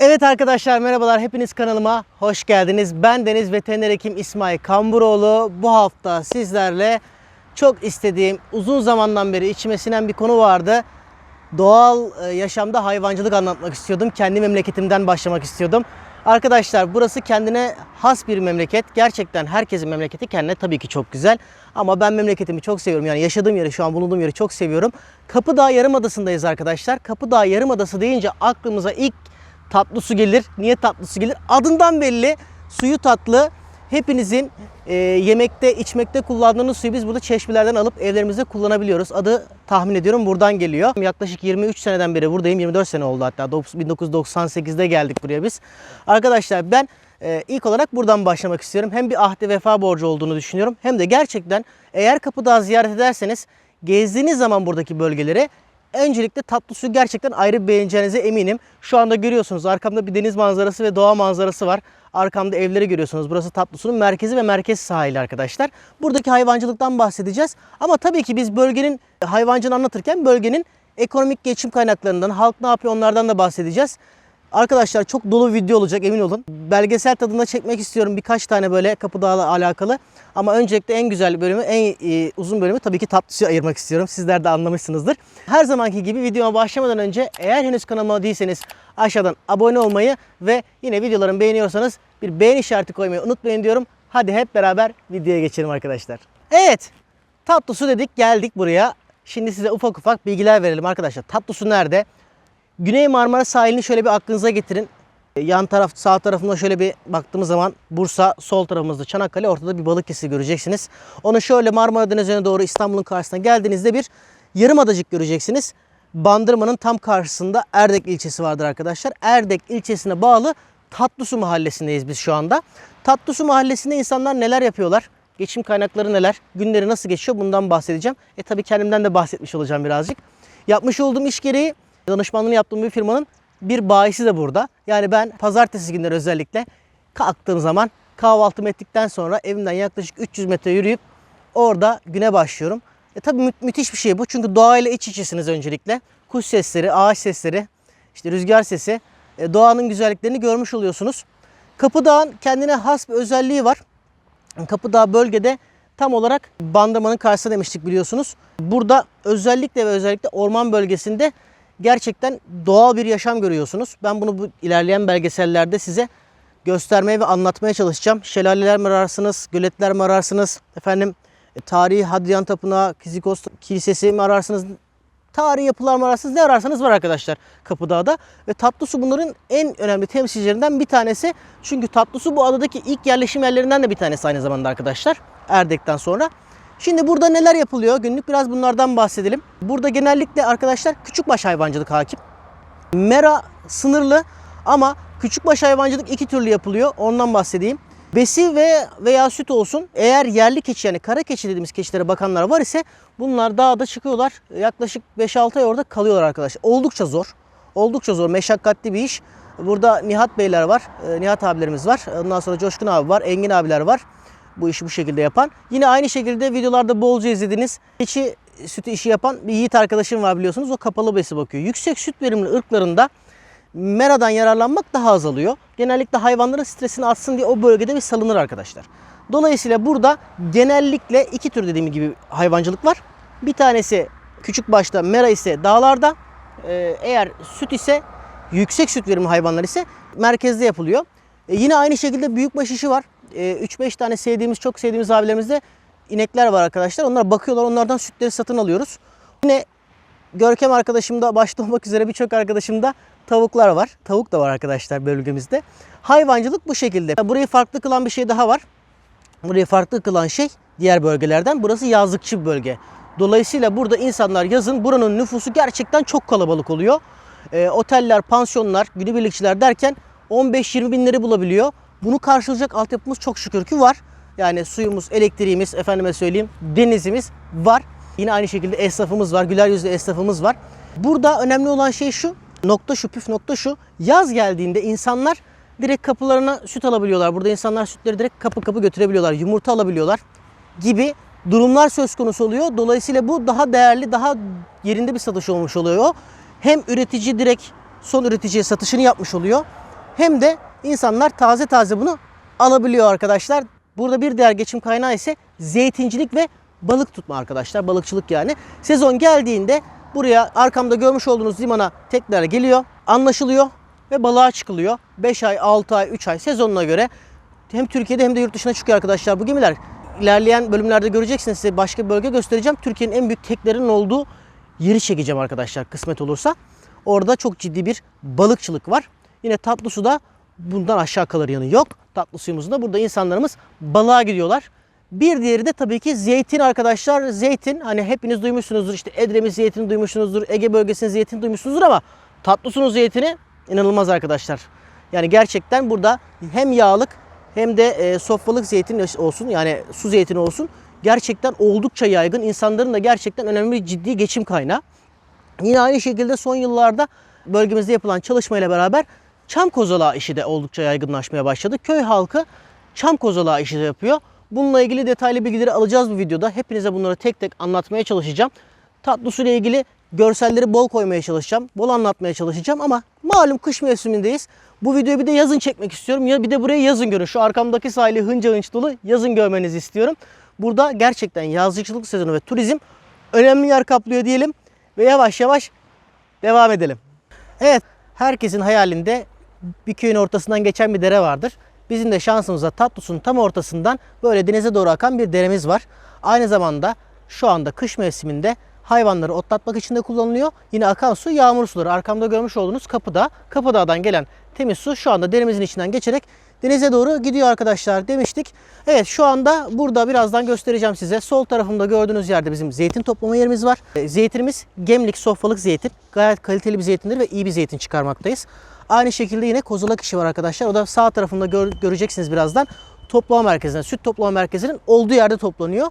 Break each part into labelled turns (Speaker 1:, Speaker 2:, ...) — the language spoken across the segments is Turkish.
Speaker 1: Evet arkadaşlar merhabalar hepiniz kanalıma hoş geldiniz. Ben Deniz Veteriner Hekim İsmail Kamburoğlu. Bu hafta sizlerle çok istediğim uzun zamandan beri içime sinen bir konu vardı. Doğal e, yaşamda hayvancılık anlatmak istiyordum. Kendi memleketimden başlamak istiyordum. Arkadaşlar burası kendine has bir memleket. Gerçekten herkesin memleketi kendine tabii ki çok güzel. Ama ben memleketimi çok seviyorum. Yani yaşadığım yeri, şu an bulunduğum yeri çok seviyorum. Kapıdağ Yarımadası'ndayız arkadaşlar. Kapıdağ Yarımadası deyince aklımıza ilk tatlı su gelir. Niye tatlı su gelir? Adından belli. Suyu tatlı. Hepinizin e, yemekte, içmekte kullandığınız suyu biz burada çeşmelerden alıp evlerimizde kullanabiliyoruz. Adı tahmin ediyorum buradan geliyor. Yaklaşık 23 seneden beri buradayım. 24 sene oldu hatta. 1998'de geldik buraya biz. Arkadaşlar ben e, ilk olarak buradan başlamak istiyorum. Hem bir ahde vefa borcu olduğunu düşünüyorum. Hem de gerçekten eğer Kapıdağ ziyaret ederseniz gezdiğiniz zaman buradaki bölgeleri Öncelikle tatlı su gerçekten ayrı beğeneceğinize eminim. Şu anda görüyorsunuz arkamda bir deniz manzarası ve doğa manzarası var. Arkamda evleri görüyorsunuz. Burası tatlı sunun merkezi ve merkez sahili arkadaşlar. Buradaki hayvancılıktan bahsedeceğiz. Ama tabii ki biz bölgenin hayvancını anlatırken bölgenin ekonomik geçim kaynaklarından, halk ne yapıyor onlardan da bahsedeceğiz. Arkadaşlar çok dolu video olacak emin olun. Belgesel tadında çekmek istiyorum birkaç tane böyle Kapıdağ'la alakalı. Ama öncelikle en güzel bölümü, en e, uzun bölümü tabii ki tatlısuya ayırmak istiyorum. Sizler de anlamışsınızdır. Her zamanki gibi videoma başlamadan önce eğer henüz kanalıma değilseniz aşağıdan abone olmayı ve yine videolarımı beğeniyorsanız bir beğen işareti koymayı unutmayın diyorum. Hadi hep beraber videoya geçelim arkadaşlar. Evet tatlı su dedik geldik buraya. Şimdi size ufak ufak bilgiler verelim arkadaşlar. Tatlı su nerede? Güney Marmara sahilini şöyle bir aklınıza getirin. Yan taraf sağ tarafında şöyle bir baktığımız zaman Bursa, sol tarafımızda Çanakkale, ortada bir Balıkesir göreceksiniz. Onu şöyle Marmara Denizi'ne doğru İstanbul'un karşısına geldiğinizde bir yarımadacık göreceksiniz. Bandırma'nın tam karşısında Erdek ilçesi vardır arkadaşlar. Erdek ilçesine bağlı Tatlısu mahallesindeyiz biz şu anda. Tatlısu mahallesinde insanlar neler yapıyorlar? Geçim kaynakları neler? Günleri nasıl geçiyor? Bundan bahsedeceğim. E tabii kendimden de bahsetmiş olacağım birazcık. Yapmış olduğum iş gereği danışmanlığını yaptığım bir firmanın bir bayisi de burada. Yani ben pazartesi günleri özellikle kalktığım zaman kahvaltımı ettikten sonra evimden yaklaşık 300 metre yürüyüp orada güne başlıyorum. E tabii mü- müthiş bir şey bu. Çünkü doğayla iç içesiniz öncelikle. Kuş sesleri, ağaç sesleri, işte rüzgar sesi, e, doğanın güzelliklerini görmüş oluyorsunuz. Kapıdağ'ın kendine has bir özelliği var. Kapıdağ bölgede tam olarak Bandırma'nın karşısında demiştik biliyorsunuz. Burada özellikle ve özellikle orman bölgesinde gerçekten doğal bir yaşam görüyorsunuz. Ben bunu bu ilerleyen belgesellerde size göstermeye ve anlatmaya çalışacağım. Şelaleler mi ararsınız, göletler mi ararsınız, efendim e, tarihi Hadrian Tapınağı, Kizikos Kilisesi mi ararsınız, tarihi yapılar mı ararsınız, ne ararsanız var arkadaşlar Kapıdağ'da. Ve Tatlısu bunların en önemli temsilcilerinden bir tanesi. Çünkü Tatlısu bu adadaki ilk yerleşim yerlerinden de bir tanesi aynı zamanda arkadaşlar. Erdek'ten sonra. Şimdi burada neler yapılıyor? Günlük biraz bunlardan bahsedelim. Burada genellikle arkadaşlar küçükbaş hayvancılık hakim. Mera sınırlı ama küçükbaş hayvancılık iki türlü yapılıyor. Ondan bahsedeyim. Besi ve veya süt olsun. Eğer yerli keçi yani kara keçi dediğimiz keçilere bakanlar var ise bunlar dağda çıkıyorlar. Yaklaşık 5-6 ay orada kalıyorlar arkadaşlar. Oldukça zor. Oldukça zor. Meşakkatli bir iş. Burada Nihat Beyler var. e, Nihat abilerimiz var. Ondan sonra Coşkun abi var. Engin abiler var bu işi bu şekilde yapan. Yine aynı şekilde videolarda bolca izlediğiniz keçi sütü işi yapan bir yiğit arkadaşım var biliyorsunuz. O kapalı besi bakıyor. Yüksek süt verimli ırklarında meradan yararlanmak daha azalıyor. Genellikle hayvanların stresini atsın diye o bölgede bir salınır arkadaşlar. Dolayısıyla burada genellikle iki tür dediğim gibi hayvancılık var. Bir tanesi küçük başta mera ise dağlarda. Ee, Eğer süt ise yüksek süt verimli hayvanlar ise merkezde yapılıyor. E, yine aynı şekilde büyükbaş işi var. E, 3-5 tane sevdiğimiz, çok sevdiğimiz abilerimizde inekler var arkadaşlar. Onlar bakıyorlar, onlardan sütleri satın alıyoruz. Yine Görkem arkadaşımda başta olmak üzere birçok arkadaşımda tavuklar var. Tavuk da var arkadaşlar bölgemizde. Hayvancılık bu şekilde. Burayı farklı kılan bir şey daha var. Burayı farklı kılan şey diğer bölgelerden burası yazlıkçı bir bölge. Dolayısıyla burada insanlar yazın buranın nüfusu gerçekten çok kalabalık oluyor. E, oteller, pansiyonlar, günübirlikçiler derken 15-20 binleri bulabiliyor. Bunu karşılayacak altyapımız çok şükür ki var. Yani suyumuz, elektriğimiz, efendime söyleyeyim denizimiz var. Yine aynı şekilde esnafımız var, güler yüzlü esnafımız var. Burada önemli olan şey şu, nokta şu, püf nokta şu. Yaz geldiğinde insanlar direkt kapılarına süt alabiliyorlar. Burada insanlar sütleri direkt kapı kapı götürebiliyorlar. Yumurta alabiliyorlar gibi durumlar söz konusu oluyor. Dolayısıyla bu daha değerli, daha yerinde bir satış olmuş oluyor. hem üretici direkt son üreticiye satışını yapmış oluyor. Hem de insanlar taze taze bunu alabiliyor arkadaşlar. Burada bir diğer geçim kaynağı ise zeytincilik ve balık tutma arkadaşlar. Balıkçılık yani. Sezon geldiğinde buraya arkamda görmüş olduğunuz limana tekrar geliyor. Anlaşılıyor ve balığa çıkılıyor. 5 ay, 6 ay, 3 ay sezonuna göre hem Türkiye'de hem de yurt dışına çıkıyor arkadaşlar bu gemiler. İlerleyen bölümlerde göreceksiniz size başka bir bölge göstereceğim. Türkiye'nin en büyük teklerinin olduğu yeri çekeceğim arkadaşlar kısmet olursa. Orada çok ciddi bir balıkçılık var. Yine tatlı suda bundan aşağı kalır yanı yok. Tatlı suyumuzda burada insanlarımız balığa gidiyorlar. Bir diğeri de tabii ki zeytin arkadaşlar. Zeytin hani hepiniz duymuşsunuzdur işte Edremit zeytini duymuşsunuzdur. Ege bölgesinin zeytini duymuşsunuzdur ama tatlı suyun zeytini inanılmaz arkadaşlar. Yani gerçekten burada hem yağlık hem de e, sofralık zeytin olsun yani su zeytini olsun gerçekten oldukça yaygın. İnsanların da gerçekten önemli bir ciddi geçim kaynağı. Yine aynı şekilde son yıllarda bölgemizde yapılan çalışmayla beraber çam kozalağı işi de oldukça yaygınlaşmaya başladı. Köy halkı çam kozalağı işi de yapıyor. Bununla ilgili detaylı bilgileri alacağız bu videoda. Hepinize bunları tek tek anlatmaya çalışacağım. Tatlı su ile ilgili görselleri bol koymaya çalışacağım. Bol anlatmaya çalışacağım ama malum kış mevsimindeyiz. Bu videoyu bir de yazın çekmek istiyorum. Ya bir de burayı yazın görün. Şu arkamdaki sahili hınca hınç dolu yazın görmenizi istiyorum. Burada gerçekten yazlıkçılık sezonu ve turizm önemli yer kaplıyor diyelim. Ve yavaş yavaş devam edelim. Evet, herkesin hayalinde bir köyün ortasından geçen bir dere vardır. Bizim de şansımıza Tatlısu'nun tam ortasından böyle denize doğru akan bir deremiz var. Aynı zamanda şu anda kış mevsiminde hayvanları otlatmak için de kullanılıyor. Yine akan su yağmur suları. Arkamda görmüş olduğunuz kapıda, Kapıdağ'dan gelen temiz su şu anda deremizin içinden geçerek denize doğru gidiyor arkadaşlar demiştik. Evet şu anda burada birazdan göstereceğim size. Sol tarafımda gördüğünüz yerde bizim zeytin toplama yerimiz var. E, Zeytinimiz gemlik sofralık zeytin. Gayet kaliteli bir zeytindir ve iyi bir zeytin çıkarmaktayız. Aynı şekilde yine kozalak işi var arkadaşlar. O da sağ tarafında gör- göreceksiniz birazdan. Toplama merkezinden, süt toplama merkezinin olduğu yerde toplanıyor.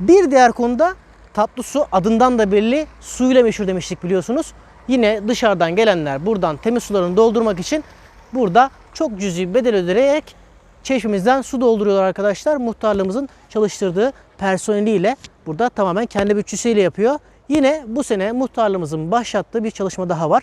Speaker 1: Bir diğer konuda tatlı su adından da belli suyla meşhur demiştik biliyorsunuz. Yine dışarıdan gelenler buradan temiz sularını doldurmak için burada çok cüzi bedel ödeyerek çeşmemizden su dolduruyorlar arkadaşlar. Muhtarlığımızın çalıştırdığı personeliyle burada tamamen kendi bütçesiyle yapıyor. Yine bu sene muhtarlığımızın başlattığı bir çalışma daha var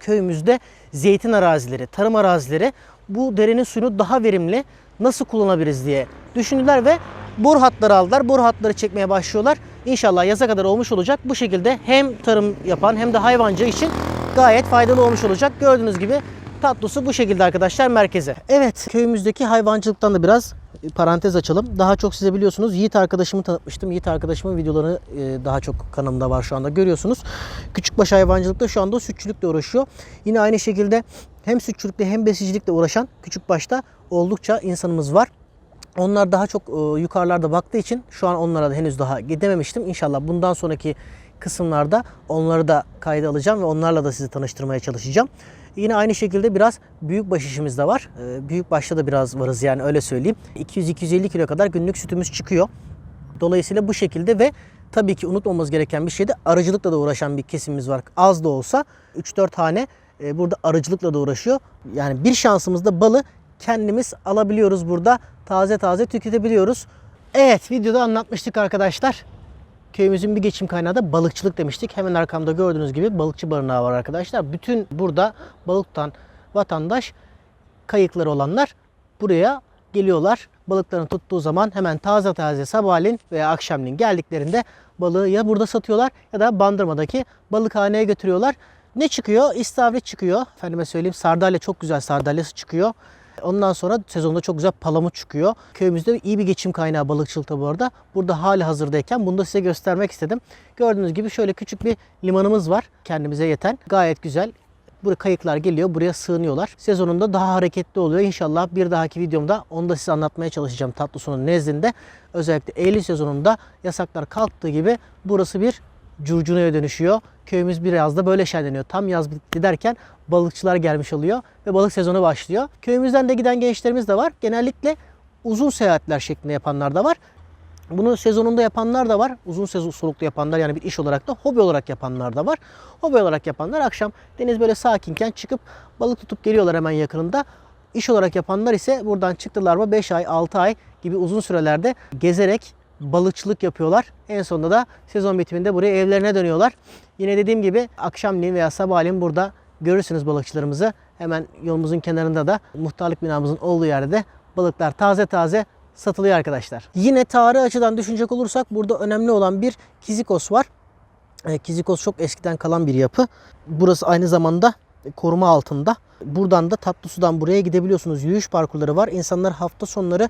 Speaker 1: köyümüzde zeytin arazileri, tarım arazileri bu derenin suyunu daha verimli nasıl kullanabiliriz diye düşündüler ve boru hatları aldılar. Boru hatları çekmeye başlıyorlar. İnşallah yaza kadar olmuş olacak. Bu şekilde hem tarım yapan hem de hayvancı için gayet faydalı olmuş olacak. Gördüğünüz gibi tatlısı bu şekilde arkadaşlar merkeze. Evet köyümüzdeki hayvancılıktan da biraz parantez açalım. Daha çok size biliyorsunuz Yiğit arkadaşımı tanıtmıştım. Yiğit arkadaşımın videoları e, daha çok kanalımda var şu anda görüyorsunuz. Küçükbaş hayvancılıkta şu anda sütçülükle uğraşıyor. Yine aynı şekilde hem sütçülükle hem besicilikle uğraşan küçükbaşta oldukça insanımız var. Onlar daha çok e, yukarılarda baktığı için şu an onlara da henüz daha gidememiştim. İnşallah bundan sonraki kısımlarda onları da kayda alacağım ve onlarla da sizi tanıştırmaya çalışacağım. Yine aynı şekilde biraz büyükbaş işimiz de var. E, Büyükbaşta da biraz varız yani öyle söyleyeyim. 200-250 kilo kadar günlük sütümüz çıkıyor. Dolayısıyla bu şekilde ve tabii ki unutmamamız gereken bir şey de arıcılıkla da uğraşan bir kesimimiz var. Az da olsa 3-4 hane e, burada arıcılıkla da uğraşıyor. Yani bir şansımızda balı kendimiz alabiliyoruz burada. Taze taze tüketebiliyoruz. Evet videoda anlatmıştık arkadaşlar. Köyümüzün bir geçim kaynağı da balıkçılık demiştik. Hemen arkamda gördüğünüz gibi balıkçı barınağı var arkadaşlar. Bütün burada balık tutan vatandaş kayıkları olanlar buraya geliyorlar. Balıklarını tuttuğu zaman hemen taze taze sabahleyin veya akşamleyin geldiklerinde balığı ya burada satıyorlar ya da bandırmadaki balıkhaneye götürüyorlar. Ne çıkıyor? İstavrit çıkıyor. Efendime söyleyeyim sardalya çok güzel sardalyası çıkıyor. Ondan sonra sezonda çok güzel palamut çıkıyor. Köyümüzde iyi bir geçim kaynağı balıkçılıkta bu arada. Burada hali hazırdayken bunu da size göstermek istedim. Gördüğünüz gibi şöyle küçük bir limanımız var. Kendimize yeten. Gayet güzel. Buraya kayıklar geliyor, buraya sığınıyorlar. Sezonunda daha hareketli oluyor. İnşallah bir dahaki videomda onu da size anlatmaya çalışacağım tatlı sunun nezdinde. Özellikle Eylül sezonunda yasaklar kalktığı gibi burası bir curcunaya dönüşüyor. Köyümüz biraz da böyle şenleniyor. Tam yaz bitti derken balıkçılar gelmiş oluyor ve balık sezonu başlıyor. Köyümüzden de giden gençlerimiz de var. Genellikle uzun seyahatler şeklinde yapanlar da var. Bunu sezonunda yapanlar da var. Uzun sezon soluklu yapanlar yani bir iş olarak da hobi olarak yapanlar da var. Hobi olarak yapanlar akşam deniz böyle sakinken çıkıp balık tutup geliyorlar hemen yakınında. İş olarak yapanlar ise buradan çıktılar mı 5 ay 6 ay gibi uzun sürelerde gezerek balıkçılık yapıyorlar. En sonunda da sezon bitiminde buraya evlerine dönüyorlar. Yine dediğim gibi akşamleyin veya sabahleyin burada görürsünüz balıkçılarımızı. Hemen yolumuzun kenarında da muhtarlık binamızın olduğu yerde de balıklar taze taze satılıyor arkadaşlar. Yine tarih açıdan düşünecek olursak burada önemli olan bir kizikos var. E, Kizikos çok eskiden kalan bir yapı. Burası aynı zamanda koruma altında. Buradan da tatlı sudan buraya gidebiliyorsunuz. Yürüyüş parkurları var. İnsanlar hafta sonları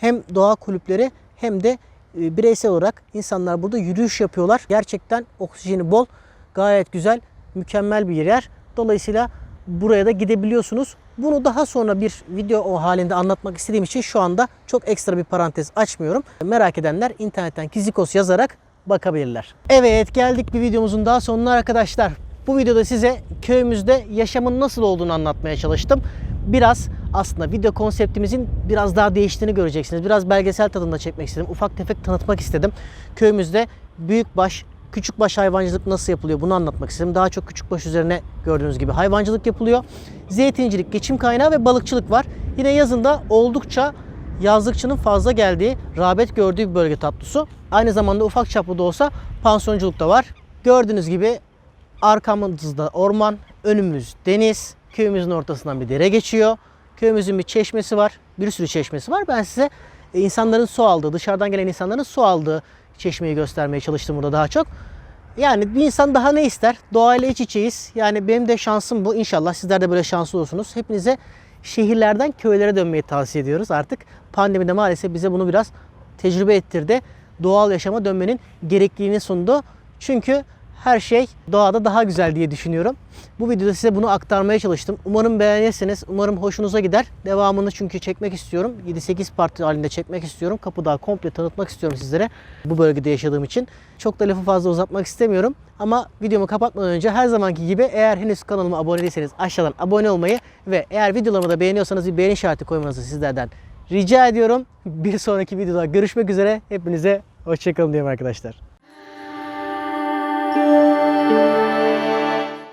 Speaker 1: hem doğa kulüpleri hem de bireysel olarak insanlar burada yürüyüş yapıyorlar. Gerçekten oksijeni bol, gayet güzel, mükemmel bir yer. Dolayısıyla buraya da gidebiliyorsunuz. Bunu daha sonra bir video halinde anlatmak istediğim için şu anda çok ekstra bir parantez açmıyorum. Merak edenler internetten Kizikos yazarak bakabilirler. Evet geldik bir videomuzun daha sonuna arkadaşlar. Bu videoda size köyümüzde yaşamın nasıl olduğunu anlatmaya çalıştım. Biraz aslında video konseptimizin biraz daha değiştiğini göreceksiniz. Biraz belgesel tadında çekmek istedim. Ufak tefek tanıtmak istedim. Köyümüzde büyükbaş, küçükbaş hayvancılık nasıl yapılıyor bunu anlatmak istedim. Daha çok küçükbaş üzerine gördüğünüz gibi hayvancılık yapılıyor. Zeytincilik, geçim kaynağı ve balıkçılık var. Yine yazında oldukça yazlıkçının fazla geldiği, rağbet gördüğü bir bölge tatlısu. Aynı zamanda ufak çaplı da olsa pansiyonculuk da var. Gördüğünüz gibi arkamızda orman, önümüz deniz, köyümüzün ortasından bir dere geçiyor. Köyümüzün bir çeşmesi var, bir sürü çeşmesi var. Ben size e, insanların su aldığı, dışarıdan gelen insanların su aldığı çeşmeyi göstermeye çalıştım burada daha çok. Yani bir insan daha ne ister? Doğayla iç içeyiz. Yani benim de şansım bu. İnşallah sizler de böyle şanslı olursunuz. Hepinize şehirlerden köylere dönmeyi tavsiye ediyoruz. Artık pandemide maalesef bize bunu biraz tecrübe ettirdi. Doğal yaşama dönmenin gerekliliğini sundu. Çünkü her şey doğada daha güzel diye düşünüyorum. Bu videoda size bunu aktarmaya çalıştım. Umarım beğenirsiniz. Umarım hoşunuza gider. Devamını çünkü çekmek istiyorum. 7-8 parti halinde çekmek istiyorum. Kapıdağ komple tanıtmak istiyorum sizlere. Bu bölgede yaşadığım için. Çok da lafı fazla uzatmak istemiyorum. Ama videomu kapatmadan önce her zamanki gibi eğer henüz kanalıma abone değilseniz aşağıdan abone olmayı ve eğer videolarımı da beğeniyorsanız bir beğeni işareti koymanızı sizlerden rica ediyorum. Bir sonraki videoda görüşmek üzere. Hepinize hoşçakalın diyorum arkadaşlar.